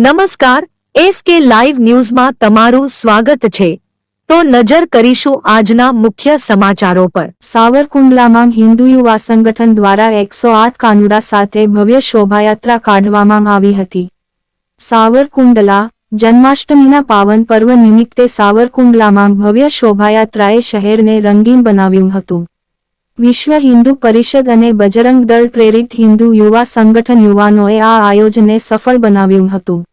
નમસ્કાર, F K live ન્યૂઝમાં તમારું સ્વાગત છે. તો નજર કરીશું આજના મુખ્ય સમાચારો પર. સાવરકુંડલામાં હિન્દુ યુવા સંગઠન દ્વારા એકસો આઠ કાનુડા સાથે ભવ્ય શોભાયાત્રા કાઢવામાં આવી હતી. સાવરકુંડલા જન્માષ્ટમીના પાવન પર્વ નિમિત્તે સાવરકુંડલામાં ભવ્ય શોભાયાત્રાએ શહેરને રંગીન બનાવ્યું હતું. વિશ્વ હિન્દુ પરિષદ અને બજરંગ દળ પ્રેરિત હિન્દુ યુવા સંગઠન યુવાનોએ આ આયોજનને સફળ બનાવ્યું હતું.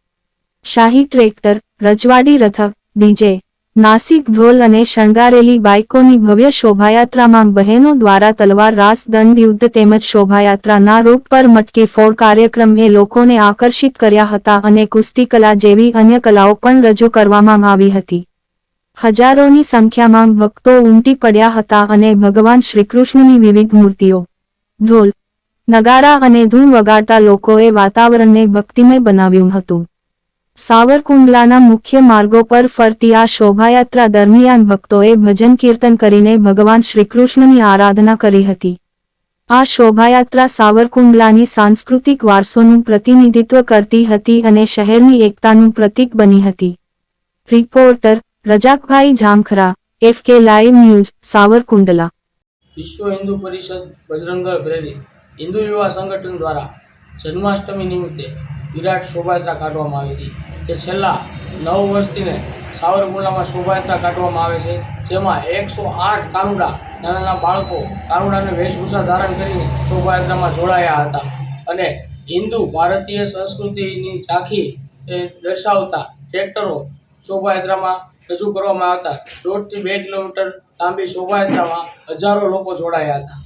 શાહી ટ્રેક્ટર, રજવાડી રથક ડીજે, નાસિક ઢોલ અને શણગારેલી બાઇકોની ભવ્ય શોભાયાત્રામાં બહેનો દ્વારા તલવાર રાસ દંડ યુદ્ધ તેમજ શોભાયાત્રાના રૂટ પર મટકી ફોડ કાર્યક્રમે લોકોને આકર્ષિત કર્યા હતા અને કુસ્તી કલા જેવી અન્ય કલાઓ પણ રજૂ કરવામાં આવી હતી. હજારોની સંખ્યામાં ભક્તો ઉમટી પડ્યા હતા અને ભગવાન શ્રીકૃષ્ણની વિવિધ મૂર્તિઓ, ઢોલ, નગારા અને ધૂન વગાડતા લોકોએ વાતાવરણને ભક્તિમય બનાવ્યું હતું. સાવરકુંડલાના મુખ્ય માર્ગો પર ફરતી આ શોભાયાત્રા દરમિયાન ભક્તોએ ભજન કીર્તન કરીને ભગવાન શ્રીકૃષ્ણની આરાધના કરી હતી. આ શોભાયાત્રા સાવરકુંડલાની સાંસ્કૃતિક વારસોનું પ્રતિનિધિત્વ કરતી હતી અને શહેરની એકતાનું પ્રતીક બની હતી. Reporter Razakbhai Jhankhara, F K live news, Savarkundla. Vishwa Hindu Parishad Bajrang પ્રેરિત હિન્દુ યુવા સંગઠન દ્વારા જન્માષ્ટમી નિમિત્તે વિરાટ શોભાયાત્રા કાઢવામાં આવી હતી જે છેલ્લા નવ વર્ષથીને સાવરકુંડલામાં શોભાયાત્રા કાઢવામાં આવે છે, જેમાં એકસો આઠ કાનુડા નાના નાના બાળકો કાનુડાને વેશભૂષા ધારણ કરીને શોભાયાત્રામાં જોડાયા હતા. અને હિન્દુ ભારતીય સંસ્કૃતિની ઝાંખી એ દર્શાવતા ટ્રેક્ટરો શોભાયાત્રામાં રજૂ કરવામાં આવતા. દોઢથી બે કિલોમીટર લાંબી શોભાયાત્રામાં હજારો લોકો જોડાયા હતા.